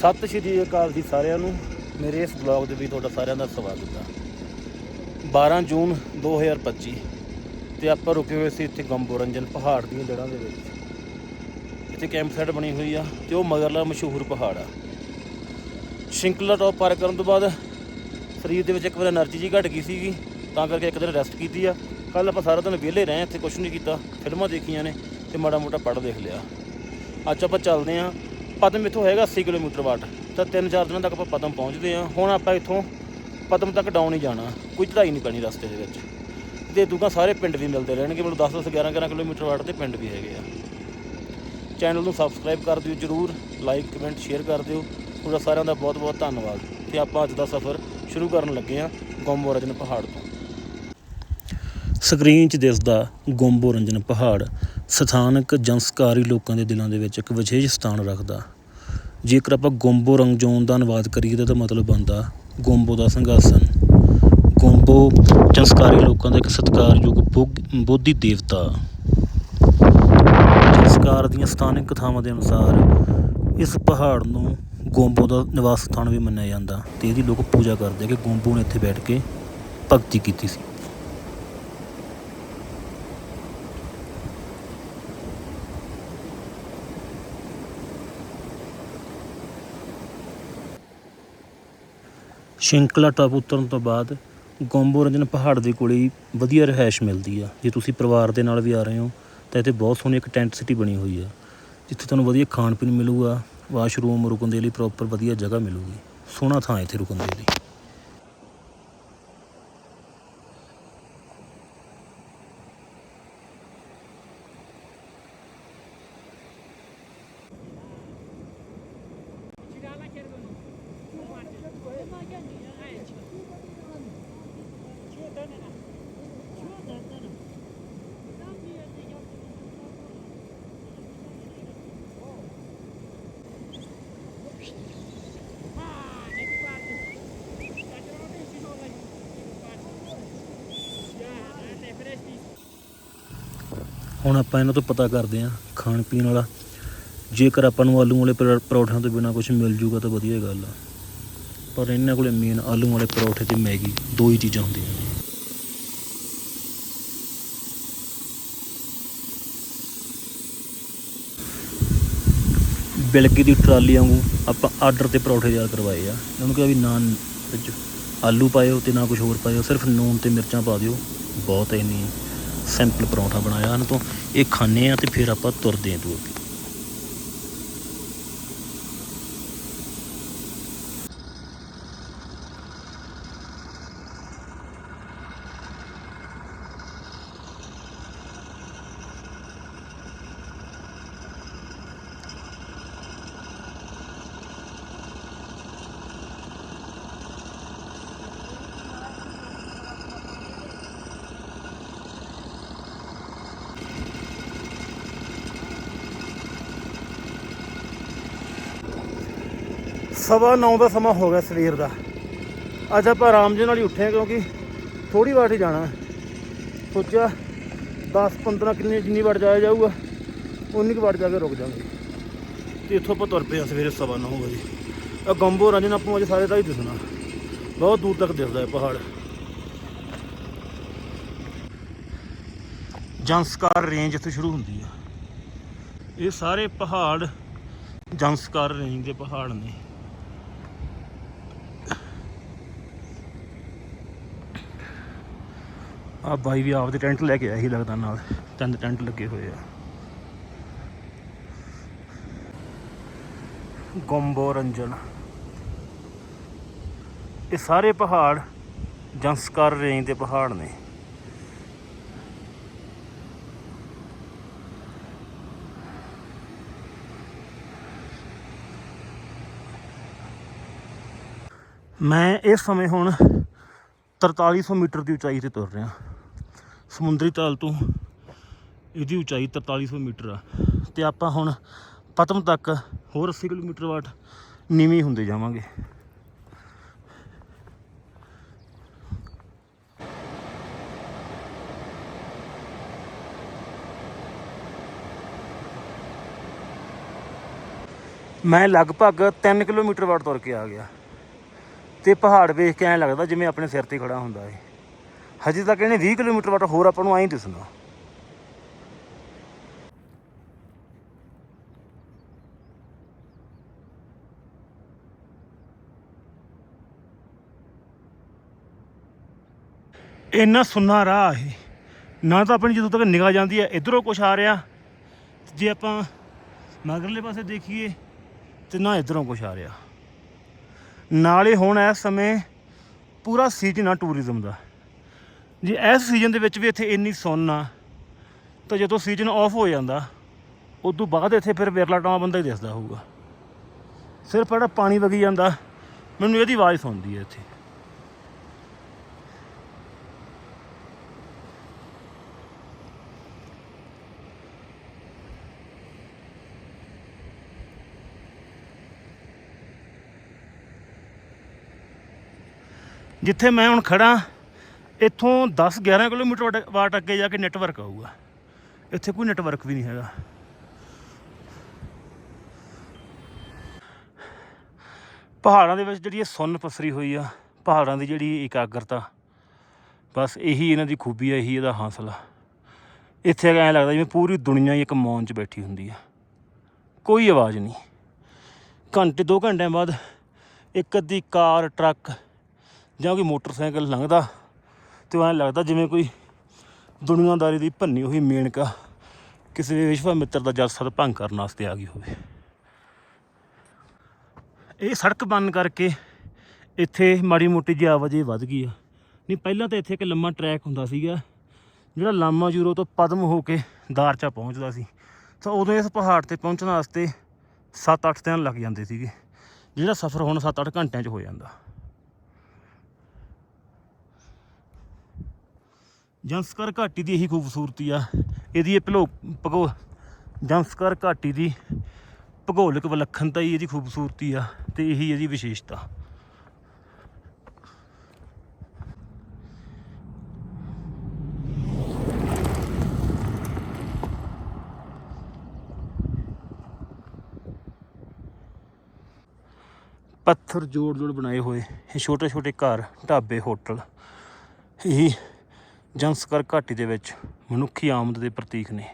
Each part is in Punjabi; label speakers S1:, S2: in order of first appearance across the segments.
S1: ਸਤਿ ਸ਼੍ਰੀ ਅਕਾਲ ਜੀ ਸਾਰਿਆਂ ਨੂੰ। ਮੇਰੇ ਇਸ ਬਲੌਗ ਦੇ ਵਿੱਚ ਤੁਹਾਡਾ ਸਾਰਿਆਂ ਦਾ ਸਵਾਗਤ ਹੈ 12 ਜੂਨ 2025 ਤੇ ਆਪਾਂ ਰੁਕੇ ਹੋਏ ਸੀ ਇੱਥੇ ਗੰਬੋਰੰਜਨ ਪਹਾੜ ਦੀਆਂ ਲੜਾਂ ਦੇ ਵਿੱਚ। ਇੱਥੇ ਕੈਂਪ ਸਾਈਟ ਬਣੀ ਹੋਈ ਆ ਤੇ ਉਹ ਮਗਰਲਾ ਮਸ਼ਹੂਰ ਪਹਾੜ ਆ। ਸ਼ਿੰਕਲਾ ਟੌਪ ਪਾਰ ਕਰਨ ਤੋਂ ਬਾਅਦ ਸਰੀਰ ਦੇ ਵਿੱਚ ਇੱਕ ਵਾਰ એનર્ਜੀ ਜੀ ਘਟ ਗਈ ਸੀਗੀ, ਤਾਂ ਕਰਕੇ ਇੱਕ ਦਿਨ ਰੈਸਟ ਕੀਤੀ ਆ। ਕੱਲ ਆਪਾਂ ਸਾਰਾ ਦਿਨ ਵਿਹਲੇ ਰਹੇ, ਇੱਥੇ ਕੁਝ ਨਹੀਂ ਕੀਤਾ, ਫਿਲਮਾਂ ਦੇਖੀਆਂ ਨੇ ਤੇ ਮਾੜਾ ਮੋਟਾ ਪੜ੍ਹ ਦੇਖ ਲਿਆ। ਅੱਜ ਆਪਾਂ ਚੱਲਦੇ ਆਂ ਪਦਮ ਇੱਥੋਂ ਹੈਗਾ 80 ਕਿਲੋਮੀਟਰ ਵਾਟ। ਤਾਂ 3-4 ਦਿਨਾਂ ਤੱਕ ਆਪਾਂ ਪਦਮ ਪਹੁੰਚਦੇ ਆਂ ਹੁਣ ਆਪਾਂ ਇੱਥੋਂ ਪਦਮ ਤੱਕ ਡਾਊਨ ਹੀ ਜਾਣਾ। ਕੋਈ ਚੜਾਈ ਨਹੀਂ ਪੈਣੀ ਰਸਤੇ ਦੇ ਵਿੱਚ। ਤੇ ਦੂਗਾ ਸਾਰੇ ਪਿੰਡ ਵੀ ਮਿਲਦੇ ਰਹਿਣਗੇ। ਮੈਨੂੰ 10-10 11-11 ਕਿਲੋਮੀਟਰ ਵਾਟ ਤੇ ਪਿੰਡ ਵੀ ਹੈਗੇ ਆ। ਚੈਨਲ ਨੂੰ ਸਬਸਕ੍ਰਾਈਬ ਕਰ ਦਿਓ ਜਰੂਰ। ਲਾਈਕ ਕਮੈਂਟ ਸ਼ੇਅਰ ਕਰ ਦਿਓ। ਤੁਹਾਡਾ ਸਾਰਿਆਂ ਦਾ ਬਹੁਤ ਬਹੁਤ ਧੰਨਵਾਦ। ਤੇ ਆਪਾਂ ਅੱਜ ਦਾ ਸਫ਼ਰ ਸ਼ੁਰੂ ਕਰਨ ਲੱਗੇ ਆਂ ਗੋਮੋ ਰਜਨ ਪਹਾੜ ਤੋਂ। ਸਕਰੀਨ 'ਚ ਦਿਸਦਾ ਗੋਂਬੋ ਰੰਜਨ ਪਹਾੜ। ਸਥਾਨਕ ਜੰਸਕਾਰੀ ਲੋਕਾਂ ਦੇ ਦਿਲਾਂ ਦੇ ਵਿੱਚ ਇੱਕ ਵਿਸ਼ੇਸ਼ ਸਥਾਨ ਰੱਖਦਾ। ਜੇਕਰ ਆਪਾਂ ਗੋਂਬੋ ਰੰਗਜੋਨ ਦਾ ਅਨੁਵਾਦ ਕਰੀਏ ਤਾਂ ਇਹਦਾ ਮਤਲਬ ਬਣਦਾ ਗੋਂਬੋ ਦਾ ਸੰਘਾਸਨ। ਗੋਂਬੋ ਜੰਸਕਾਰੀ ਲੋਕਾਂ ਦਾ ਇੱਕ ਸਤਿਕਾਰਯੋਗ ਬੁੱਧ- ਬੋਧੀ ਦੇਵਤਾ। ਜੰਸਕਾਰ ਦੀਆਂ ਸਥਾਨਕ ਕਥਾਵਾਂ ਦੇ ਅਨੁਸਾਰ ਇਸ ਪਹਾੜ ਨੂੰ ਗੋਂਬੋ ਦਾ ਨਿਵਾਸ ਸਥਾਨ ਵੀ ਮੰਨਿਆ ਜਾਂਦਾ ਤੇ ਇਹਦੀ ਲੋਕ ਪੂਜਾ ਕਰਦੇ ਕਿ ਗੋਂਬੋ ਨੇ ਇੱਥੇ ਬੈਠ ਕੇ ਭਗਤੀ ਕੀਤੀ ਸੀ। ਸ਼ਿੰਕਲਾ ਟਾਪ ਉਤਰਨ ਤੋਂ ਬਾਅਦ ਗੋਂਬੋ ਰੰਜਨ ਪਹਾੜ ਦੇ ਕੋਲੇ ਹੀ ਵਧੀਆ ਰਿਹਾਇਸ਼ ਮਿਲਦੀ ਆ। ਜੇ ਤੁਸੀਂ ਪਰਿਵਾਰ ਦੇ ਨਾਲ ਵੀ ਆ ਰਹੇ ਹੋ, ਤਾਂ ਇੱਥੇ ਬਹੁਤ ਸੋਹਣੀ ਇੱਕ ਟੈਂਟ ਸਿਟੀ ਬਣੀ ਹੋਈ ਆ। ਜਿੱਥੇ ਤੁਹਾਨੂੰ ਵਧੀਆ ਖਾਣ ਪੀਣ ਮਿਲੂਗਾ, ਵਾਸ਼ਰੂਮ ਰੁਕਣ ਦੇ ਲਈ ਪ੍ਰੋਪਰ ਵਧੀਆ ਜਗ੍ਹਾ ਮਿਲੂਗੀ। ਸੋਹਣਾ ਥਾਂ ਇੱਥੇ ਰੁਕਣ ਦੇ ਲਈ। ਹੁਣ ਆਪਾਂ ਇਹਨਾਂ ਤੋਂ ਪਤਾ ਕਰਦੇ ਹਾਂ ਖਾਣ ਪੀਣ ਵਾਲਾ। ਜੇਕਰ ਆਪਾਂ ਨੂੰ ਆਲੂ ਵਾਲੇ ਪਰ- ਪਰੌਠਿਆਂ ਤੋਂ ਬਿਨਾ ਕੁਝ ਮਿਲ ਜੂਗਾ ਤਾਂ ਵਧੀਆ ਗੱਲ ਆ। ਪਰ ਇਹਨਾਂ ਕੋਲੇ ਮੇਨ ਆਲੂ ਵਾਲੇ ਪਰੌਠੇ ਤੇ ਮੈਗੀ ਦੋ ਹੀ ਚੀਜ਼ਾਂ ਹੁੰਦੀਆਂ ਨੇ। ਬਿਲਕੀ ਦੀ ਟਰਾਲੀ ਵਾਂਗੂ ਆਪਾਂ ਆਰਡਰ ਤੇ ਪਰੌਠੇ ਤਿਆਰ ਕਰਵਾਏ ਆ। ਉਹਨੂੰ ਕਿਹਾ ਵੀ ਨਾਨ ਵਿੱਚ ਆਲੂ ਪਾਇਓ ਤੇ ਨਾ ਕੁਝ ਹੋਰ ਪਾਇਓ, ਸਿਰਫ ਨੂਨ ਤੇ ਮਿਰਚਾਂ ਪਾ ਦਿਓ। ਬਹੁਤ ਇੰਨੀ ਸਿੰਪਲ ਪਰੌਂਠਾ ਬਣਾਇਆ ਹਨ ਤੋਂ, ਇਹ ਖਾਣੇ ਆ ਤੇ ਫਿਰ ਆਪਾਂ ਤੁਰਦੇ ਆਂ ਦੂਰ। ਅੱਗੇ ਸਵਾ 9 ਦਾ ਸਮਾਂ ਹੋ ਗਿਆ ਸਵੇਰ ਦਾ। ਅੱਜ ਆਪਾਂ ਆਰਾਮ ਜੇ ਨਾਲ ਹੀ ਉੱਠੇ ਹਾਂ ਕਿਉਂਕਿ ਥੋੜੀ ਵਾਰ ਹੀ ਜਾਣਾ ਸੋਚਿਆ 10 15 ਕਿੰਨੇ ਜਿੰਨੀ ਵਾਰ ਜਾਇਆ ਜਾਊਗਾ ਉਨੀ ਕੁ ਵਾਰ ਜਾ ਕੇ ਰੁਕ ਜਾਵਾਂਗੇ। ਤੇ ਇੱਥੋਂ ਆਪਾਂ ਤੁਰ ਪਏ ਹਾਂ ਸਵੇਰੇ ਸਵਾ 9 ਵਜੇ। ਆ ਗੰਬੋ ਰੰਜਨ ਆਪਾਂ ਨੂੰ ਅੱਜ ਸਾਰੇ ਦਾ ਹੀ ਦਿਸਣਾ। ਬਹੁਤ ਦੂਰ ਤੱਕ ਦਿਸਦਾ ਹੈ ਪਹਾੜ। ਜੰਸਕਾਰ ਰੇਂਜ ਇੱਥੇ ਸ਼ੁਰੂ ਹੁੰਦੀ ਆ। ਇਹ ਸਾਰੇ ਪਹਾੜ ਜੰਸਕਾਰ ਰੇਂਜ ਦੇ ਪਹਾੜ ਨੇ। ਆ ਬਾਈ ਵੀ ਆਪਦੇ ਟੈਂਟ ਲੈ ਕੇ ਆਇਆ ਹੀ ਲੱਗਦਾ ਨਾਲ, ਤਿੰਨ ਟੈਂਟ ਲੱਗੇ ਹੋਏ ਆ। ਗੰਬੋ ਰੰਜਨ। ਇਹ ਸਾਰੇ ਪਹਾੜ ਜੰਸਕਾਰ ਰੇਂਜ ਦੇ ਪਹਾੜ ਨੇ। ਮੈਂ ਇਸ ਸਮੇਂ ਹੁਣ 4300 ਮੀਟਰ ਦੀ ਉਚਾਈ ਤੇ ਤੁਰ ਰਿਹਾ। ਸਮੁੰਦਰੀ ਤਲ ਤੋਂ ਇਹਦੀ ਉਚਾਈ 4300 ਮੀਟਰ ਆ। ਤੇ ਆਪਾਂ ਹੁਣ ਪਤਮ ਤੱਕ ਹੋਰ 80 ਕਿਲੋਮੀਟਰ ਵਾਟ ਨੀਵੀਂ ਹੁੰਦੇ ਜਾਵਾਂਗੇ। ਮੈਂ ਲਗਭਗ 3 ਕਿਲੋਮੀਟਰ ਵਾਟ ਤੁਰ ਕੇ ਆ ਗਿਆ। ਤੇ ਪਹਾੜ ਵੇਖ ਕੇ ਐਂ ਲੱਗਦਾ ਜਿਵੇਂ ਆਪਣੇ ਸਿਰ ਤੇ ਖੜਾ ਹੁੰਦਾ ਏ। ਹਜੇ ਤੱਕ ਇਹਨੇ 20 ਕਿਲੋਮੀਟਰ ਵਾਟ ਹੋਰ ਆਪਾਂ ਨੂੰ ਐਂ ਹੀ ਦਿਸਣਾ। ਇੰਨਾ ਸੁੰਨਾ ਰਾਹ ਹੈ। ਨਾ ਤਾਂ ਆਪਣੀ ਜਦੋਂ ਤੱਕ ਨਿਗਾਹ ਜਾਂਦੀ ਹੈ, ਇਧਰੋਂ ਕੁਛ ਆ ਰਿਹਾ। ਜੇ ਆਪਾਂ ਮਗਰਲੇ ਪਾਸੇ ਦੇਖੀਏ, ਤੇ ਨਾ ਇਧਰੋਂ ਕੁਛ ਆ ਰਿਹਾ। ਨਾਲੇ ਹੁਣ ਇਸ ਸਮੇਂ ਪੂਰਾ ਸੀਜ਼ਨ ਆ ਟੂਰਿਜ਼ਮ ਦਾ। ਜੇ, ਇਸ ਸੀਜ਼ਨ ਦੇ ਵਿੱਚ ਵੀ ਇੱਥੇ ਇੰਨੀ ਸੁੰਨ ਆ, ਤਾਂ ਜਦੋਂ ਸੀਜ਼ਨ ਆਫ ਹੋ ਜਾਂਦਾ ਉਸ ਤੋਂ ਬਾਅਦ ਇੱਥੇ ਫਿਰ ਵਿਰਲਾ ਟਾਂ ਬੰਦਾ ਹੀ ਦਿਸਦਾ ਹੋਊਗਾ। ਸਿਰਫ ਜਿਹੜਾ ਪਾਣੀ ਵਗੀ ਜਾਂਦਾ, ਮੈਨੂੰ ਇਹਦੀ ਆਵਾਜ਼ ਸੁਣਦੀ ਹੈ ਇੱਥੇ। ਜਿੱਥੇ ਮੈਂ ਹੁਣ ਖੜਾ ਇੱਥੋਂ 10 11 ਕਿਲੋਮੀਟਰ ਵਾਟ- ਵਾਟ ਅੱਗੇ ਜਾ ਕੇ ਨੈਟਵਰਕ ਆਊਗਾ। ਇੱਥੇ ਕੋਈ ਨੈਟਵਰਕ ਵੀ ਨਹੀਂ ਹੈਗਾ। ਪਹਾੜਾਂ ਦੇ ਵਿੱਚ ਜਿਹੜੀ ਇਹ ਸੁੰਨ ਪਸਰੀ ਹੋਈ ਆ, ਪਹਾੜਾਂ ਦੀ ਜਿਹੜੀ ਇਕਾਗਰਤਾ, ਬਸ ਇਹੀ ਇਹਨਾਂ ਦੀ ਖੂਬੀ ਆ, ਇਹੀ ਇਹਦਾ ਹਾਸਲ। ਆ ਇੱਥੇ ਐਂ ਲੱਗਦਾ ਜਿਵੇਂ ਪੂਰੀ ਦੁਨੀਆ ਹੀ ਇੱਕ ਮੌਨ 'ਚ ਬੈਠੀ ਹੁੰਦੀ ਆ। ਕੋਈ ਆਵਾਜ਼ ਨਹੀਂ। ਘੰਟੇ 2 ਘੰਟਿਆਂ ਬਾਅਦ ਇੱਕ ਅੱਧੀ ਕਾਰ, ਟਰੱਕ ਜਾਂ ਕੋਈ ਮੋਟਰਸਾਈਕਲ ਲੰਘਦਾ। ਤੇ ਐਂ ਲੱਗਦਾ ਜਿਵੇਂ ਕੋਈ ਦੁਨੀਆਦਾਰੀ ਦੀ ਭੰਨੀ ਹੋਈ ਮੇਨਕਾ ਕਿਸੇ ਵਿਸ਼ਵਾ ਮਿੱਤਰ ਦਾ ਜਸਦ ਭੰਗ ਕਰਨ ਵਾਸਤੇ ਆ ਗਈ ਹੋਵੇ। ਇਹ ਸੜਕ ਬੰਦ ਕਰਕੇ ਇੱਥੇ ਮਾੜੀ ਮੋਟੀ ਜਿਹੀ ਆਵਾਜਾਈ ਵੱਧ ਗਈ ਆ। ਨਹੀਂ, ਪਹਿਲਾਂ ਤਾਂ ਇੱਥੇ ਇੱਕ ਲੰਮਾ ਟਰੈਕ ਹੁੰਦਾ ਸੀਗਾ, ਜਿਹੜਾ ਲਾਮਾ ਜੂਰੋ ਤੋਂ ਪਦਮ ਹੋ ਕੇ ਦਾਰਚਾ ਪਹੁੰਚਦਾ ਸੀ। ਤਾਂ ਉਦੋਂ ਇਸ ਪਹਾੜ ਤੇ ਪਹੁੰਚਣ ਵਾਸਤੇ 7-8 ਦਿਨ ਲੱਗ ਜਾਂਦੇ ਸੀਗੇ, ਜਿਹੜਾ ਸਫ਼ਰ ਹੁਣ 7-8 ਘੰਟਿਆਂ 'ਚ ਹੋ ਜਾਂਦਾ। ਜੰਸਕਰ ਘਾਟੀ ਦੀ ਇਹੀ ਖੂਬਸੂਰਤੀ ਆ। ਇਹਦੀ ਇਹ ਭਲੋ ਭਗੋ ਜੰਸਕਰ ਘਾਟੀ ਦੀ ਭੂਗੋਲਿਕ ਵਿਲੱਖਣਤਾ ਹੀ ਇਹਦੀ ਖੂਬਸੂਰਤੀ ਆ ਤੇ ਇਹੀ ਇਹਦੀ ਵਿਸ਼ੇਸ਼ਤਾ। ਪੱਥਰ ਜੋੜ ਜੋੜ ਬਣਾਏ ਹੋਏ ਇਹ ਛੋਟੇ ਛੋਟੇ ਘਰ, ਢਾਬੇ, ਹੋਟਲ। ਇਹ ਜੰਸਕਰ ਘਾਟੀ ਦੇ ਵਿੱਚ ਮਨੁੱਖੀ ਆਮਦ ਦੇ ਪ੍ਰਤੀਕ ਨੇ।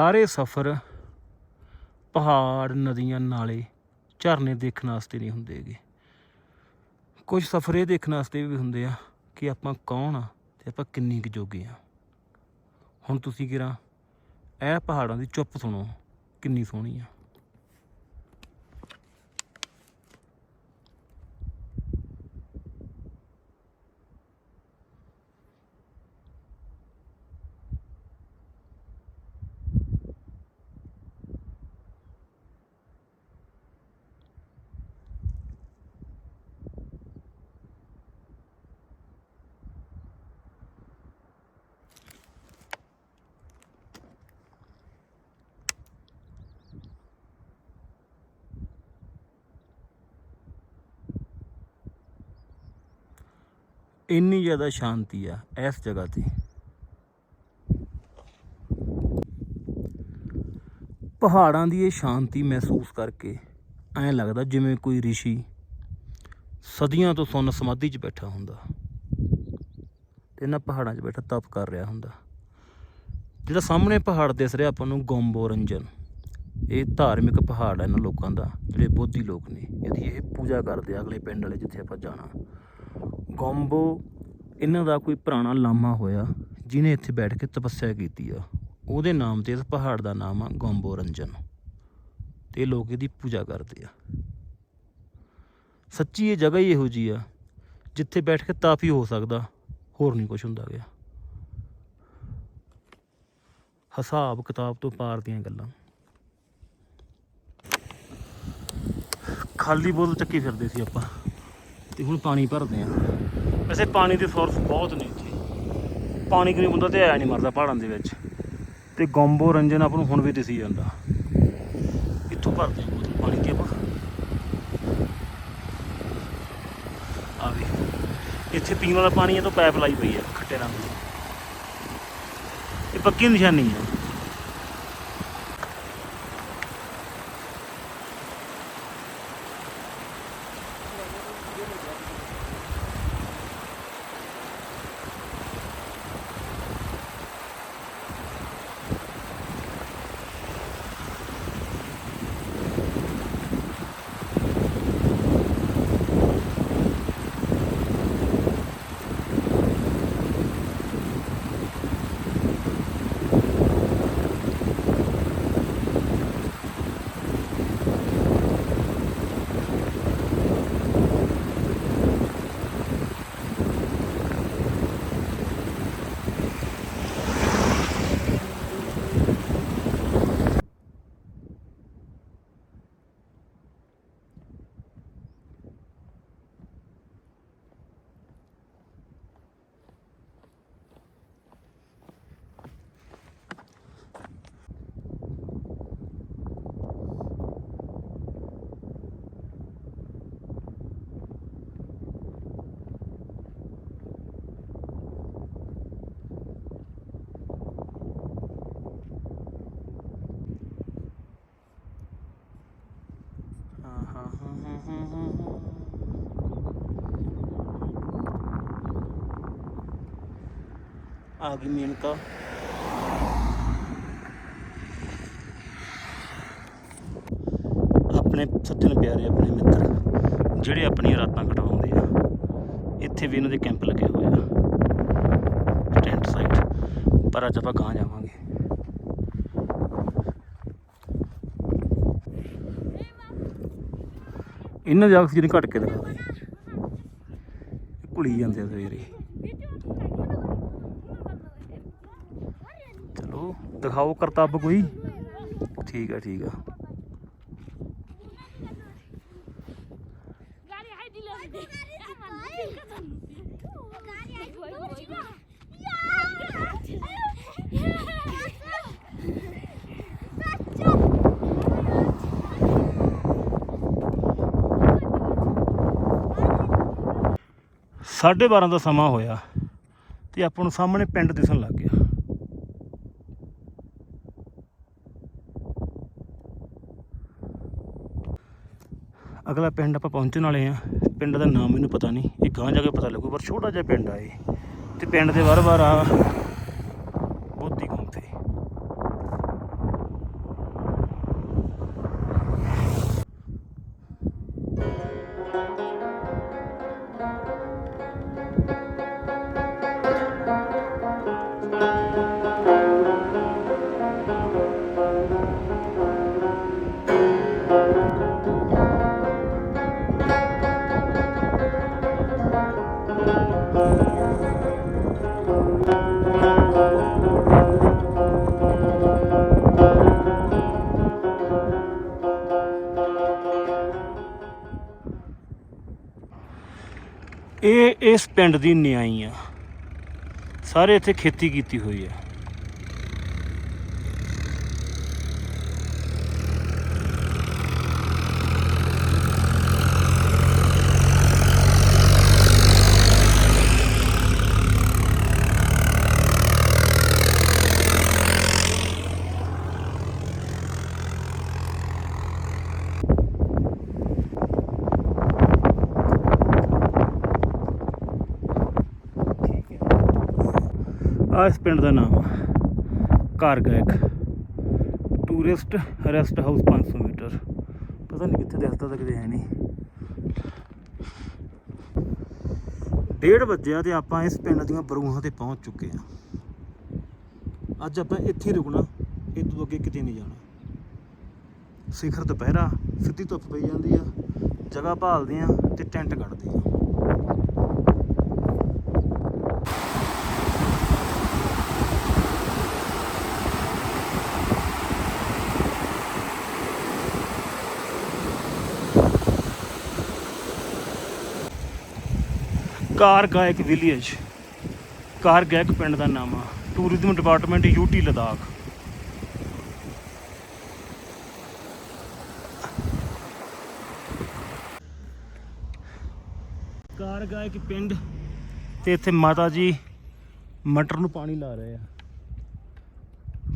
S1: ਸਾਰੇ ਸਫ਼ਰ ਪਹਾੜ, ਨਦੀਆਂ, ਨਾਲੇ ਝਰਨੇ ਦੇਖਣ ਵਾਸਤੇ ਨਹੀਂ ਹੁੰਦੇਗੇ ਕੁਝ ਸਫ਼ਰ ਇਹ ਦੇਖਣ ਵਾਸਤੇ ਵੀ ਹੁੰਦੇ ਆ ਕਿ ਆਪਾਂ ਕੌਣ ਆ ਤੇ ਆਪਾਂ ਕਿੰਨੀ ਕੁ ਜੋਗੇ ਆ। ਹੁਣ ਤੁਸੀਂ ਕਿਰਾ ਇਹ ਪਹਾੜਾਂ ਦੀ ਚੁੱਪ ਸੁਣੋ ਕਿੰਨੀ ਸੋਹਣੀ ਆ। ਇੰਨੀ ਜ਼ਿਆਦਾ ਸ਼ਾਂਤੀ ਆ ਇਸ ਜਗ੍ਹਾ ਤੇ। ਪਹਾੜਾਂ ਦੀ ਇਹ ਸ਼ਾਂਤੀ ਮਹਿਸੂਸ ਕਰਕੇ ਐਂ ਲੱਗਦਾ ਜਿਵੇਂ ਕੋਈ ਰਿਸ਼ੀ ਸਦੀਆਂ ਤੋਂ ਸੁੰਨ ਸਮਾਧੀ 'ਚ ਬੈਠਾ ਹੁੰਦਾ ਤੇ ਇਹਨਾਂ ਪਹਾੜਾਂ 'ਚ ਬੈਠਾ ਤਪ ਕਰ ਰਿਹਾ ਹੁੰਦਾ। ਜਿਹੜਾ ਸਾਹਮਣੇ ਪਹਾੜ ਦਿਸ ਰਿਹਾ ਆਪਾਂ ਨੂੰ ਗੋਂਬੋ ਰੰਜਨ ਇਹ ਧਾਰਮਿਕ ਪਹਾੜ ਹੈ ਇਹਨਾਂ ਲੋਕਾਂ ਦਾ, ਜਿਹੜੇ ਬੋਧੀ ਲੋਕ ਨੇ। ਇਹਦੀ ਇਹ ਪੂਜਾ ਕਰਦੇ ਆ ਅਗਲੇ ਪਿੰਡ ਵਾਲੇ ਜਿੱਥੇ ਆਪਾਂ ਜਾਣਾ। ਗੋਂਬੋ ਇਹਨਾਂ ਦਾ ਕੋਈ ਪੁਰਾਣਾ ਲਾਮਾ ਹੋਇਆ ਜਿਨੇ ਇੱਥੇ ਬੈਠ ਕੇ ਤਪੱਸਿਆ ਕੀਤੀ ਆ। ਉਹਦੇ ਨਾਮ ਤੇ ਇਸ ਪਹਾੜ ਦਾ ਨਾਮ ਆ ਗੋਂਬੋ ਰੰਜਨ। ਤੇ ਲੋਕ ਇਹਦੀ ਪੂਜਾ ਕਰਦੇ ਆ। ਸੱਚੀ ਇਹ ਜਗ੍ਹਾ ਹੀ ਇਹੋ ਜੀ ਆ, ਜਿੱਥੇ ਬੈਠ ਕੇ ਤਾਪ ਹੀ ਹੋ ਸਕਦਾ, ਹੋਰ ਨਹੀਂ ਕੁਝ ਹੁੰਦਾ ਗਿਆ। ਹਿਸਾਬ ਕਿਤਾਬ ਤੋਂ ਪਾਰ ਦੀਆਂ ਗੱਲਾਂ। ਖਾਲੀ ਬੋਤਲ ਚੱਕੀ ਫਿਰਦੇ ਸੀ ਆਪਾਂ, ਤੇ ਹੁਣ ਪਾਣੀ ਭਰਦੇ ਆ। ਵੈਸੇ ਪਾਣੀ ਦੇ ਸੋਰਸ ਬਹੁਤ ਨੇ ਇੱਥੇ। ਪਾਣੀ ਕਰੀ ਬੰਦਾ ਤੇ ਆਇਆ ਨਹੀਂ ਮਰਦਾ ਪਹਾੜਾਂ ਦੇ ਵਿੱਚ। ਤੇ ਗੰਬੋ ਰੰਜਨ ਆਪ ਨੂੰ ਹੁਣ ਵੀ ਦਿਸੀ ਜਾਂਦਾ। ਇੱਥੋਂ ਭਰਦੇ ਆ ਪਾਣੀ ਦੀ ਆਪਾਂ? ਆ ਵੀ। ਇੱਥੇ ਪੀਣ ਵਾਲਾ ਪਾਣੀ ਹੈ ਤੋਂ ਪਾਈਪ ਲਾਈ ਪਈ ਹੈ ਖੱਟੇ ਰੰਗ ਦੀ। ਇਹ ਪੱਕੀ ਨਿਸ਼ਾਨੀ ਹੈ ਹਾਂ ਹਾਂ ਹਾਂ ਹਾਂ ਹਾਂ ਆ ਗਈ ਮੇਨਕਾ ਆਪਣੇ ਸੱਜਣ ਪਿਆਰੇ, ਆਪਣੇ ਮਿੱਤਰ, ਜਿਹੜੇ ਆਪਣੀਆਂ ਰਾਤਾਂ ਕਟਵਾਉਂਦੇ ਆ, ਇੱਥੇ ਵੀ ਇਹਨਾਂ ਦੇ ਕੈਂਪ ਲੱਗੇ ਹੋਏ ਆ ਟੈਂਟ ਸਾਈਟ ਪਰ ਅੱਜ ਆਪਾਂ ਗਾਂ ਜਾਵਾਂਗੇ। ਇਹਨਾਂ ਦੇ ਆਕਸੀਜਨ ਘਟ ਕੇ ਦਿਖਾ ਭੁੱਲੀ ਜਾਂਦੇ ਆ ਸਵੇਰੇ ਚਲੋ ਦਿਖਾਓ ਕਰਤੱਵ ਕੋਈ। ਠੀਕ ਆ ਠੀਕ ਆ। ਸਾਢੇ 12 ਦਾ ਸਮਾਂ ਹੋਇਆ ਤੇ ਆਪਾਂ ਨੂੰ ਸਾਹਮਣੇ ਪਿੰਡ ਦਿਸਣ ਲੱਗ ਅਗਲਾ ਪਿੰਡ ਆਪਾਂ ਪਹੁੰਚਣ ਵਾਲੇ ਆ ਪਿੰਡ ਦਾ ਨਾਮ ਮੈਨੂੰ ਪਤਾ ਨਹੀਂ। ਇਹ ਗਾਂ ਜਾ ਕੇ ਪਤਾ ਲੱਗੂ, ਪਰ ਛੋਟਾ ਜਿਹਾ ਪਿੰਡ ਆ ਇਹ। ਤੇ ਪਿੰਡ ਦੇ ਵਾਰ-ਵਾਰ ਆ ਇਸ ਪਿੰਡ ਦੀ ਨਿਆਈ ਆ। ਸਾਰੇ ਇੱਥੇ ਖੇਤੀ ਕੀਤੀ ਹੋਈ ਹੈ ਆ ਇਸ ਪਿੰਡ ਦਾ ਨਾਮ ਆ। ਘਰ ਗਾਇਕ ਟੂਰਿਸਟ ਰੈਸਟ ਹਾਊਸ 500 ਮੀਟਰ। ਪਤਾ ਨਹੀਂ ਕਿੱਥੇ ਦਿਸਦਾ ਤੱਕ ਕਿਤੇ ਹੈ ਨਹੀਂ। ਡੇਢ ਵਜਿਆ ਤੇ ਆਪਾਂ ਇਸ ਪਿੰਡ ਦੀਆਂ ਬਰੂਹਾਂ ਤੇ ਪਹੁੰਚ ਚੁੱਕੇ ਹਾਂ। ਅੱਜ ਆਪਾਂ ਇੱਥੇ ਰੁਕਣਾ, ਇਹ ਤੋਂ ਅੱਗੇ ਕਿਤੇ ਨਹੀਂ ਜਾਣਾ। ਸਿਖਰ ਦੁਪਹਿਰਾ, ਸਿੱਧੀ ਧੁੱਪ ਪਈ ਜਾਂਦੀ ਆ, ਜਗ੍ਹਾ ਭਾਲਦੇ ਆ ਤੇ ਟੈਂਟ ਕੱਢਦੇ ਆ ਕਾਰ ਗਾਇਕ ਵਿਲੇਜ ਕਾਰ ਗਾਇਕ ਪਿੰਡ ਦਾ ਨਾਮ ਆ tourism department UT Ladakh. Kargyak ਪਿੰਡ, ਤੇ ਇੱਥੇ ਮਾਤਾ ਜੀ ਮਟਰ ਨੂੰ ਪਾਣੀ ਲਾ ਰਹੇ ਆ।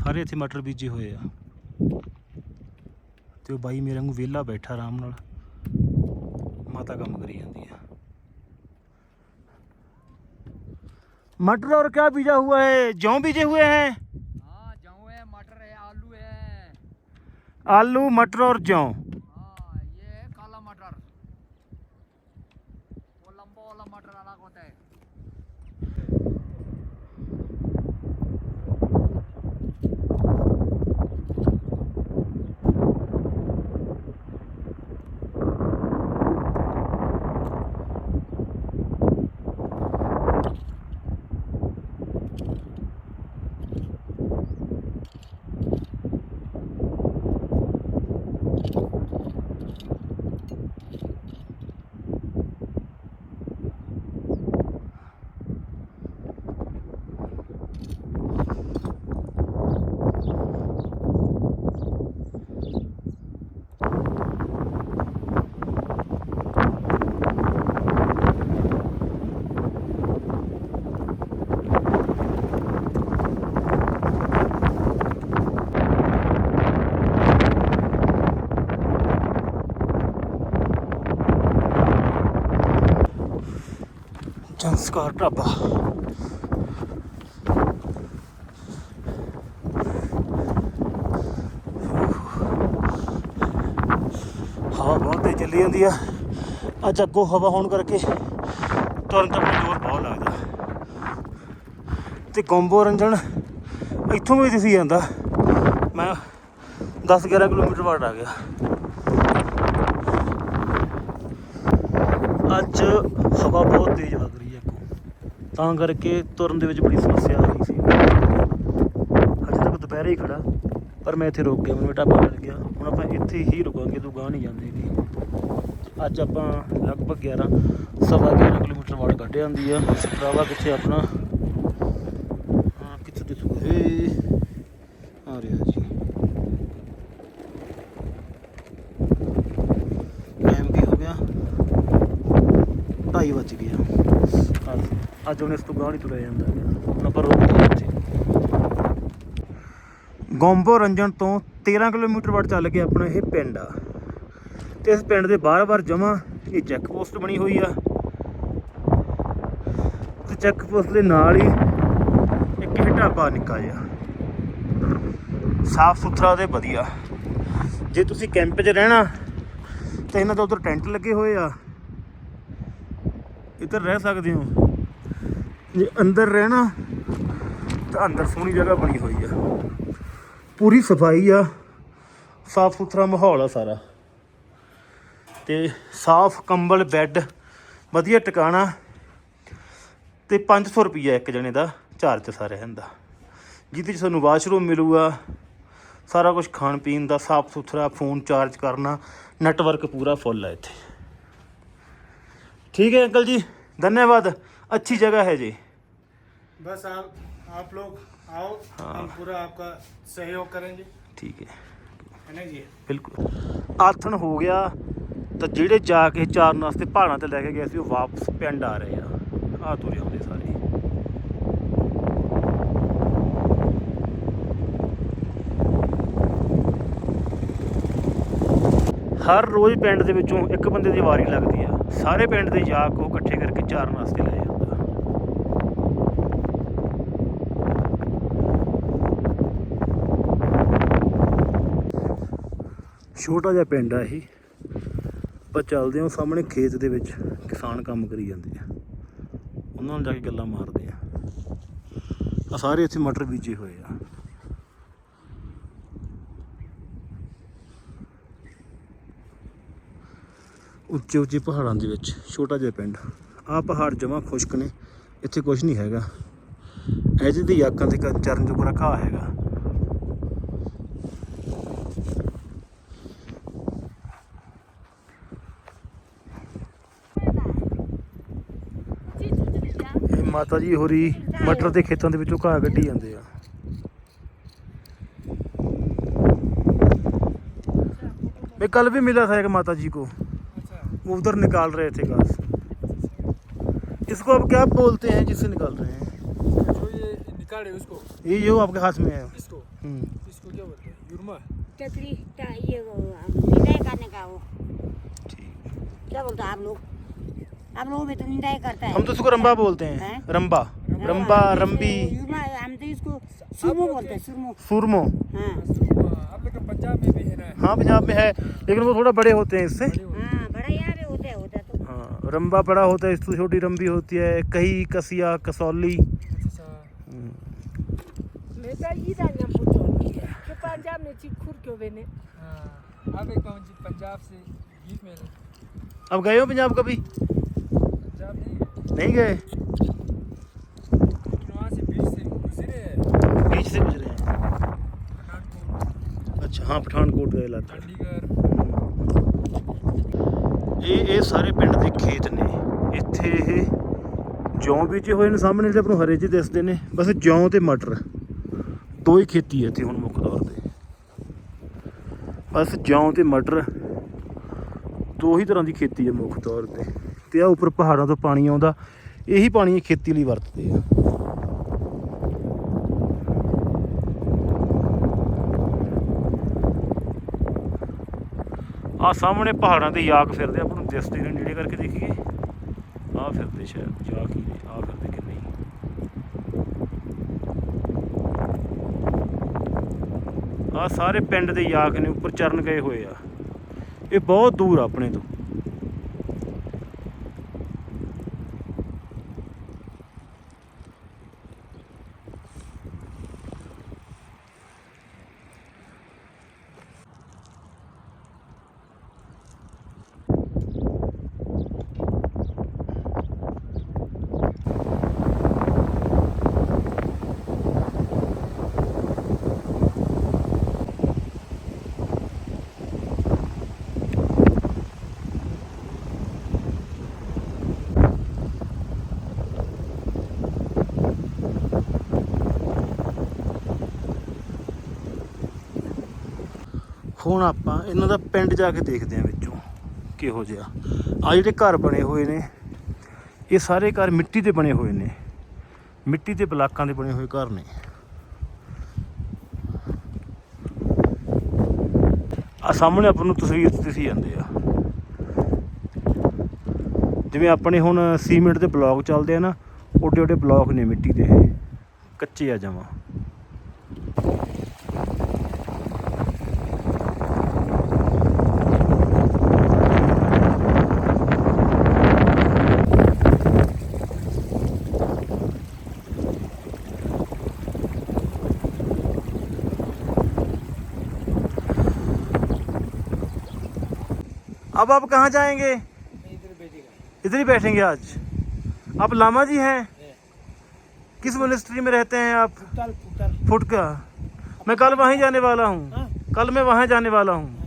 S1: ਸਾਰੇ ਇੱਥੇ ਮਟਰ ਬੀਜੇ ਹੋਏ ਆ। ਤੇ ਉਹ ਬਾਈ ਮੇਰੇ ਵਾਂਗੂ ਵਿਹਲਾ ਬੈਠਾ ਆਰਾਮ ਨਾਲ, ਮਾਤਾ ਕੰਮ ਕਰੀ ਜਾਂਦੀ ਆ। मटर और क्या बीजा हुआ है जौ बीजे हुए हैं
S2: हाँ गेहूँ है मटर है आलू है
S1: आलू मटर और जौ ਸੰਸਕਾਰ ਢਾਬਾ ਹਵਾ ਬਹੁਤ ਤੇਜ਼ ਚੱਲੀ ਜਾਂਦੀ ਆ। ਅੱਜ ਅੱਗੋਂ ਹਵਾ ਹੋਣ ਕਰਕੇ ਤੁਰਨ ਤਾਂ ਜ਼ੋਰ ਬਹੁਤ ਲੱਗਦਾ। ਤੇ ਗੰਬੋ ਰੰਜਨ, ਇੱਥੋਂ ਵੀ ਦਿਸੀ ਜਾਂਦਾ। ਮੈਂ 10 11 ਕਿਲੋਮੀਟਰ ਵਾਟ ਆ ਗਿਆ। ਅੱਜ ਹਵਾ ਬਹੁਤ ਤੇਜ਼ ਵਗ ਤਾਂ ਕਰਕੇ ਤੁਰਨ ਦੇ ਵਿੱਚ ਬੜੀ ਸਮੱਸਿਆ ਆ ਰਹੀ ਸੀ। ਅਜੇ ਤੱਕ ਦੁਪਹਿਰੇ ਹੀ ਖੜਾ ਪਰ ਮੈਂ ਇੱਥੇ ਰੁਕ ਗਿਆ, ਮੈਨੂੰ ਢਾਬਾ ਮਿਲ ਗਿਆ। ਹੁਣ ਆਪਾਂ ਇੱਥੇ ਹੀ ਰੁਕਾਂਗੇ, ਤੂੰ ਨਹੀਂ ਜਾਂਦੇ ਗੀ ਅੱਜ ਆਪਾਂ ਲਗਭਗ 11 ਸਵਾ 11 ਕਿਲੋਮੀਟਰ ਵਾਟ ਕੱਢ ਜਾਂਦੀ ਆ। ਸਟਰਾਵਾ ਕਿੱਥੇ ਆਪਣਾ ਹਾਂ ਕਿੱਥੇ ਦਿਸੂਗਾ ਏ ਆ ਰਿਹਾ ਜੀ ਟਾਈਮ ਕੀ ਹੋ ਗਿਆ 2:30 ਵੱਜ ਗਿਆ ਅੱਜ ਅੱਜ ਹੁਣ ਇਸ ਤੋਂ ਗਾਹ ਨਹੀਂ ਤੁਰਿਆ ਜਾਂਦਾ ਹੁਣ ਆਪਾਂ ਰੋਕਦੇ ਇੱਥੇ ਗੋਂਬੋ ਰੰਜਨ ਤੋਂ 13 ਕਿਲੋਮੀਟਰ ਵੱਡ ਚੱਲ ਕੇ ਆਪਣਾ ਇਹ ਪਿੰਡ। ਆ ਤੇ ਇਸ ਪਿੰਡ ਦੇ ਬਾਰ-ਬਾਰ ਜਮਾ ਇਹ ਚੈੱਕ ਪੋਸਟ ਬਣੀ ਹੋਈ ਆ। ਤੇ ਚੈੱਕ ਪੋਸਟ ਦੇ ਨਾਲ ਹੀ ਇੱਕ ਢਾਬਾ ਨਿੱਕਾ ਜਿਹਾ। ਸਾਫ਼ ਸੁਥਰਾ ਤੇ ਵਧੀਆ। ਜੇ ਤੁਸੀਂ ਕੈਂਪ 'ਚ ਰਹਿਣਾ, ਤੇ ਇਹਨਾਂ ਦੇ ਉਧਰ ਟੈਂਟ ਲੱਗੇ ਹੋਏ ਆ। ਇੱਧਰ ਰਹਿ ਸਕਦੇ ਹੋ। ਜੇ ਅੰਦਰ ਰਹਿਣਾ ਤਾਂ ਅੰਦਰ ਸੋਹਣੀ ਜਗ੍ਹਾ ਬਣੀ ਹੋਈ ਆ। ਪੂਰੀ ਸਫ਼ਾਈ ਆ, ਸਾਫ਼ ਸੁਥਰਾ ਮਾਹੌਲ ਆ ਸਾਰਾ। ਤੇ ਸਾਫ਼ ਕੰਬਲ, ਬੈੱਡ ਵਧੀਆ ਟਿਕਾਣਾ ਤੇ 500 ਰੁਪਈਆ ਇੱਕ ਜਣੇ ਦਾ ਚਾਰਜ ਸਾਰਾ ਰਹਿੰਦਾ ਜਿਹਦੇ ਚ ਤੁਹਾਨੂੰ ਵਾਸ਼ਰੂਮ ਮਿਲੂਗਾ, ਸਾਰਾ ਕੁਝ ਖਾਣ ਪੀਣ ਦਾ, ਸਾਫ਼ ਸੁਥਰਾ ਫੋਨ ਚਾਰਜ ਕਰਨਾ, ਨੈਟਵਰਕ ਪੂਰਾ ਫੁੱਲ ਹੈ ਇੱਥੇ। ਠੀਕ ਹੈ ਅੰਕਲ ਜੀ, ਧੰਨਵਾਦ। ਅੱਛੀ ਜਗ੍ਹਾ ਹੈ ਜੀ।
S3: बस आप आप लोग आओ
S1: हाँ।
S3: हम पूरा आपका सहयोग करेंगे
S1: ठीक है
S3: है ना जी
S1: ਬਿਲਕੁਲ ਆਥਣ ਹੋ ਗਿਆ ਤਾਂ ਜਿਹੜੇ ਜਾ ਕੇ ਚਾਰਨ ਵਾਸਤੇ ਪਹਾੜਾਂ ਤੇ ਲੈ ਕੇ ਗਏ ਸੀ ਉਹ ਵਾਪਸ ਪਿੰਡ ਆ ਰਹੇ ਆ ਆ ਤੁਰੇ ਆਉਂਦੇ ਸਾਰੇ ਹਰ ਰੋਜ਼ ਪਿੰਡ ਦੇ ਵਿੱਚੋਂ ਇੱਕ ਬੰਦੇ ਦੀ ਵਾਰੀ ਲੱਗਦੀ ਆ ਸਾਰੇ ਪਿੰਡ ਦੇ ਜਾ ਕੇ ਉਹ ਇਕੱਠੇ ਕਰਕੇ ਚਾਰਨ ਵਾਸਤੇ ਲੈ ਜਾਂਦਾ ਛੋਟਾ ਜਿਹਾ ਪਿੰਡ ਆ ਇਹ। ਆਪਾਂ ਚੱਲਦੇ ਹਾਂ ਸਾਹਮਣੇ ਖੇਤ ਦੇ ਵਿੱਚ, ਕਿਸਾਨ ਕੰਮ ਕਰੀ ਜਾਂਦੇ ਆ। ਉਹਨਾਂ ਨਾਲ ਜਾ ਕੇ ਗੱਲਾਂ ਮਾਰਦੇ ਆ। ਆ ਸਾਰੇ ਇੱਥੇ ਮਟਰ ਬੀਜੇ ਹੋਏ ਆ। ਉੱਚੇ ਉੱਚੇ ਪਹਾੜਾਂ ਦੇ ਵਿੱਚ, ਛੋਟਾ ਜਿਹਾ ਪਿੰਡ। ਆਹ ਪਹਾੜ ਜਮਾ ਖੁਸ਼ਕ ਨੇ, ਇੱਥੇ ਕੁਝ ਨਹੀਂ ਹੈਗਾ। ਐਜ ਦੀ ਯਾਕਾਂ ਤੇ ਕ- ਚਰਨ ਜੋਗਰਾ ਘਾਹ ਹੈਗਾ ਇਹ ਮਾਤਾ ਜੀ ਹੋਰੀ ਮਟਰ ਦੇ ਖੇਤਾਂ ਦੇ ਵਿੱਚੋਂ ਘਾਹ ਕੱਢੀ ਜਾਂਦੇ ਆ मैं कल भी मिला था एक माता जी को वो उधर निकाल रहे थे घास इसको अब क्या बोलते हैं जिससे निकाल रहे हैं
S4: जो ये निकाले उसको
S1: ये जो आपके हाथ में है
S4: इसको
S1: हम्म,
S4: इसको क्या बोलते हैं युरमा
S5: टकरी टा- ये वो, निंदाई करने का वो क्या बोलते हैं आप लोग आप लोगों में तो निंदाई करता है।
S1: हम तो इसको रंबा बोलते हैं।
S5: हैं?
S1: रंबा। रंबा। रंबी
S5: हम तो इसको सुरमो बोलते हैं सुरमो।
S1: सुरमो।
S5: हाँ।
S4: आप लोग पंजाब में भी है ना
S1: हाँ पंजाब में है लेकिन वो थोड़ा बड़े होते हैं इससे।
S5: हाँ बड़ा यहाँ पे होता है होता तो।
S1: हाँ रंबा बड़ा होता है इससे छोटी रंबी होती है कही कसिया कसौली।
S6: ke bene.
S4: हाँ। आप एक पंजाब से गीत में
S1: अब गए हो पंजाब कभी?
S4: पंजाब नहीं
S1: नहीं गए
S4: लेकिन वहाँ से बीच से गुजरे हैं
S1: बीच से गुजरे हैं
S4: पठानकोट
S1: अच्छा हाँ पठानकोट का इलाका
S4: चंडीगढ़
S1: ਇਹ ਇਹ ਸਾਰੇ ਪਿੰਡ ਦੇ ਖੇਤ ਨੇ ਇੱਥੇ ਇਹ ਜੌਂ ਬੀਜੇ ਹੋਏ ਨੇ ਸਾਹਮਣੇ ਜਿਹੜੇ ਆਪਾਂ ਨੂੰ ਹਰੇ ਜਿਹੇ ਦਿਸਦੇ ਨੇ ਬਸ ਜੌਂ ਤੇ ਮਟਰ ਦੋ ਹੀ ਖੇਤੀ ਹੈ ਇੱਥੇ ਹੁਣ ਮੁੱਖ ਤੌਰ ਤੇ ਬਸ ਜੌਂ ਤੇ ਮਟਰ ਦੋ ਹੀ ਤਰ੍ਹਾਂ ਦੀ ਖੇਤੀ ਹੈ ਮੁੱਖ ਤੌਰ ਤੇ ਤੇ ਆ ਉੱਪਰ ਪਹਾੜਾਂ ਤੋਂ ਪਾਣੀ ਆਉਂਦਾ। ਇਹੀ ਪਾਣੀ ਖੇਤੀ ਲਈ ਵਰਤਦੇ ਆ। ਆ ਸਾਹਮਣੇ ਪਹਾੜਾਂ ਤੇ ਯਾਕ ਫਿਰਦੇ ਆ, ਆਪਾਂ ਨੂੰ ਦਿਸਦੇ ਨੇ ਨੇੜੇ ਕਰਕੇ ਦੇਖੀਏ। ਆ ਫਿਰਦੇ ਸ਼ਾਇਦ ਯਾਕ ਹੀ ਨੇ ਆ ਫਿਰਦੇ ਕਿ ਨਹੀਂ। ਆ ਸਾਰੇ ਪਿੰਡ ਦੇ ਯਾਕ ਨੇ ਉੱਪਰ ਚਰਨ ਗਏ ਹੋਏ ਆ। ਇਹ ਬਹੁਤ ਦੂਰ ਆ ਆਪਣੇ ਤੋਂ। ਹੁਣ ਆਪਾਂ ਇਹਨਾਂ ਦਾ ਪਿੰਡ ਜਾ ਕੇ ਦੇਖਦੇ ਆਂ ਵਿੱਚੋਂ ਕਿਹੋ ਜਿਹਾ। ਆ ਜਿਹੜੇ ਘਰ ਬਣੇ ਹੋਏ ਨੇ, ਇਹ ਸਾਰੇ ਘਰ ਮਿੱਟੀ ਦੇ ਬਣੇ ਹੋਏ ਨੇ। ਮਿੱਟੀ ਦੇ ਬਲਾਕਾਂ ਦੇ ਬਣੇ ਹੋਏ ਘਰ ਨੇ। ਆ ਸਾਹਮਣੇ ਆਪਾਂ ਨੂੰ ਤਸਵੀਰ 'ਚ ਦਿਸੀ ਜਾਂਦੇ ਆ। ਜਿਵੇਂ ਆਪਣੇ ਹੁਣ ਸੀਮੈਂਟ ਦੇ ਬਲੌਕ ਚੱਲਦੇ ਆ ਨਾ ਓਡੇ ਓਡੇ ਬਲੌਕ ਨੇ ਮਿੱਟੀ ਦੇ ਕੱਚੇ ਆ ਜਮਾਂ। अब आप कहाँ जाएंगे
S4: इधर बैठेगा
S1: इधर ही बैठेंगे आज आप लामा जी हैं किस मिनिस्ट्री में रहते हैं आप
S6: Putal putal.
S1: फुट का मैं कल वहीं जाने वाला हूँ कल मैं वहाँ जाने वाला हूँ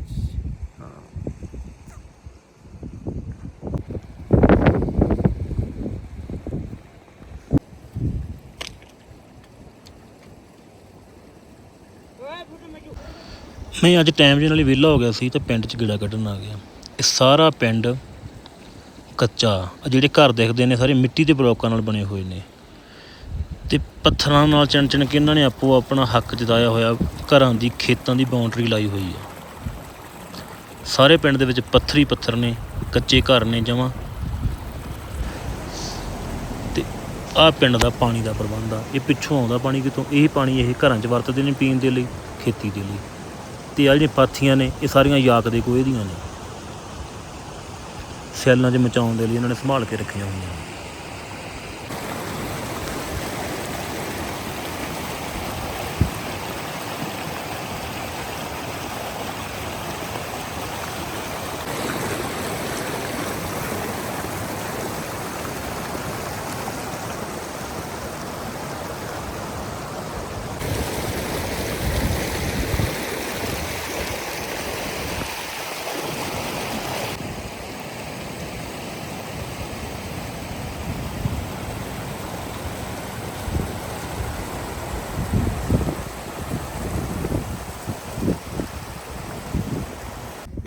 S1: ਨਹੀਂ ਅੱਜ ਟਾਈਮ ਜਿਹਨਾਂ ਲਈ ਵਿਹਲਾ ਹੋ ਗਿਆ ਸੀ ਤੇ ਪਿੰਡ 'ਚ ਗੇੜਾ ਕੱਢਣ ਆ ਗਿਆ ਇਹ ਸਾਰਾ ਪਿੰਡ ਕੱਚਾ। ਆ ਜਿਹੜੇ ਘਰ ਦੇਖਦੇ ਨੇ ਸਾਰੇ ਮਿੱਟੀ ਦੇ ਬਲੋਕਾਂ ਨਾਲ ਬਣੇ ਹੋਏ ਨੇ। ਤੇ ਪੱਥਰਾਂ ਨਾਲ ਚਣ ਚਣ ਕੇ ਇਹਨਾਂ ਨੇ ਆਪੋ ਆਪਣਾ ਹੱਕ ਜਤਾਇਆ ਹੋਇਆ, ਘਰਾਂ ਦੀ, ਖੇਤਾਂ ਦੀ ਬਾਉਂਡਰੀ ਲਾਈ ਹੋਈ ਆ ਸਾਰੇ ਪਿੰਡ ਦੇ ਵਿੱਚ ਪੱਥਰੀ ਪੱਥਰ ਨੇ, ਕੱਚੇ ਘਰ ਨੇ ਜਮਾਂ। ਤੇ ਆਹ ਪਿੰਡ ਦਾ ਪਾਣੀ ਦਾ ਪ੍ਰਬੰਧ ਆ। ਇਹ ਪਿੱਛੋਂ ਆਉਂਦਾ ਪਾਣੀ ਕਿਤੋਂ? ਇਹ ਪਾਣੀ ਇਹ ਘਰਾਂ 'ਚ ਵਰਤਦੇ ਨੇ ਪੀਣ ਦੇ ਲਈ, ਖੇਤੀ ਦੇ ਲਈ। ਤੇ ਆ ਜਿਹੜੀਆਂ ਪਾਥੀਆਂ ਨੇ, ਇਹ ਸਾਰੀਆਂ ਯਾਕ ਦੇ ਕੋਏ ਦੀਆਂ ਨੇ। ਸੈੱਲਾਂ 'ਚ ਮਚਾਉਣ ਦੇ ਲਈ ਇਹਨਾਂ ਨੇ ਸੰਭਾਲ ਕੇ ਰੱਖੀਆਂ ਹੋਈਆਂ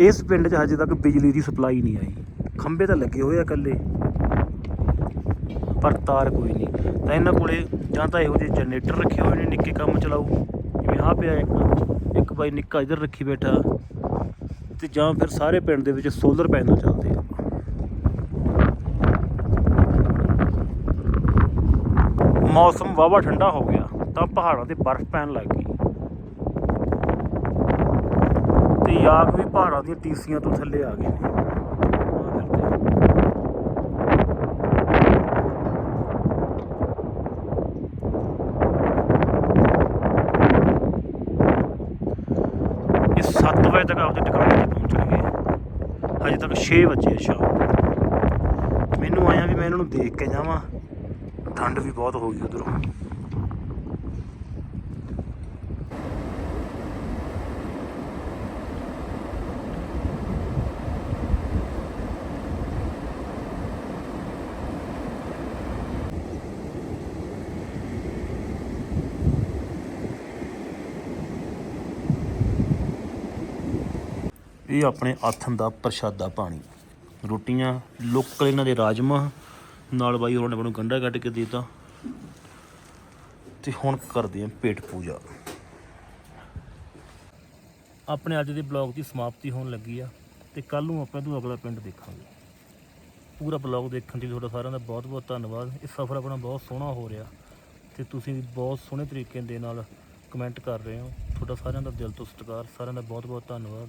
S1: ਇਸ ਪਿੰਡ 'ਚ ਹਜੇ ਤੱਕ ਬਿਜਲੀ ਦੀ ਸਪਲਾਈ ਨਹੀਂ ਆਈ। ਖੰਭੇ ਤਾਂ ਲੱਗੇ ਹੋਏ ਆ ਇਕੱਲੇ। ਪਰ ਤਾਰ ਕੋਈ ਨਹੀਂ। ਤਾਂ ਇਹਨਾਂ ਕੋਲੇ ਜਾਂ ਤਾਂ ਇਹੋ ਜਿਹੇ ਜਨਰੇਟਰ ਰੱਖੇ ਹੋਏ ਨੇ, ਨਿੱਕੇ ਕੰਮ ਚਲਾਊ ਜਿਵੇਂ ਆਹ ਪਿਆ ਇੱਕ ਇੱਕ ਬਾਈ ਨਿੱਕਾ ਇੱਧਰ ਰੱਖੀ ਬੈਠਾ। ਤੇ ਜਾਂ ਫਿਰ ਸਾਰੇ ਪਿੰਡ ਦੇ ਵਿੱਚ ਸੋਲਰ ਪੈਨਲ ਚੱਲਦੇ ਆ। ਮੌਸਮ ਵਾਵਾ ਠੰਡਾ ਹੋ ਗਿਆ। ਤਾਂ ਪਹਾੜਾਂ ਤੇ ਬਰਫ਼ ਪੈਣ ਲੱਗ ਗਈ। ਤੇ ਯਾਕ ਵੀ ਪਹਾੜਾਂ ਦੀਆਂ ਟੀਸੀਆਂ ਤੋਂ ਥੱਲੇ ਆ ਗਏ ਨੇ ਇਹ 7 ਵਜੇ ਤੱਕ ਆਪਦੇ ਟਿਕਾਣੇ ਤੇ ਪਹੁੰਚਣਗੇ ਹਜੇ ਤੱਕ 6 ਵਜੇ ਸ਼ਾਮ ਮੈਨੂੰ ਆਇਆ ਵੀ ਮੈਂ ਇਹਨਾਂ ਨੂੰ ਦੇਖ ਕੇ ਜਾਵਾਂ। ਠੰਡ ਵੀ ਬਹੁਤ ਹੋ ਗਈ ਉਧਰੋਂ। ਇਹ ਆਪਣੇ ਆਥਨ ਦਾ ਪ੍ਰਸ਼ਾਦਾ ਪਾਣੀ। ਰੋਟੀਆਂ, ਲੋਕਲ ਇਹਨਾਂ ਦੇ ਰਾਜਮਾ, ਨਾਲ ਬਾਈ ਹੋਰਾਂ ਨੇ ਮੈਨੂੰ ਗੰਢਾ ਕੱਢ ਕੇ ਦੇ ਦਿੱਤਾ। ਤੇ ਹੁਣ ਕਰਦੇ ਆਂ ਪੇਟ ਪੂਜਾ। ਆਪਣੇ ਅੱਜ ਦੇ ਬਲੌਗ ਦੀ ਸਮਾਪਤੀ ਹੋਣ ਲੱਗੀ ਆ ਤੇ ਕੱਲ ਨੂੰ ਆਪਾਂ ਤੋਂ ਅਗਲਾ ਪਿੰਡ ਦੇਖਾਂਗੇ। ਪੂਰਾ ਬਲੌਗ ਦੇਖਣ ਲਈ ਤੁਹਾਡਾ ਸਾਰਿਆਂ ਦਾ ਬਹੁਤ ਬਹੁਤ ਧੰਨਵਾਦ। ਇਹ ਸਫ਼ਰ ਆਪਣਾ ਬਹੁਤ ਸੋਹਣਾ ਹੋ ਰਿਹਾ ਤੇ ਤੁਸੀਂ ਵੀ ਬਹੁਤ ਸੋਹਣੇ ਤਰੀਕੇ ਦੇ ਨਾਲ ਕਮੈਂਟ ਕਰ ਰਹੇ ਹੋ। ਤੁਹਾਡਾ ਸਾਰਿਆਂ ਦਾ ਦਿਲ ਤੋਂ ਸਤਿਕਾਰ, ਸਾਰਿਆਂ ਦਾ ਬਹੁਤ ਬਹੁਤ ਧੰਨਵਾਦ।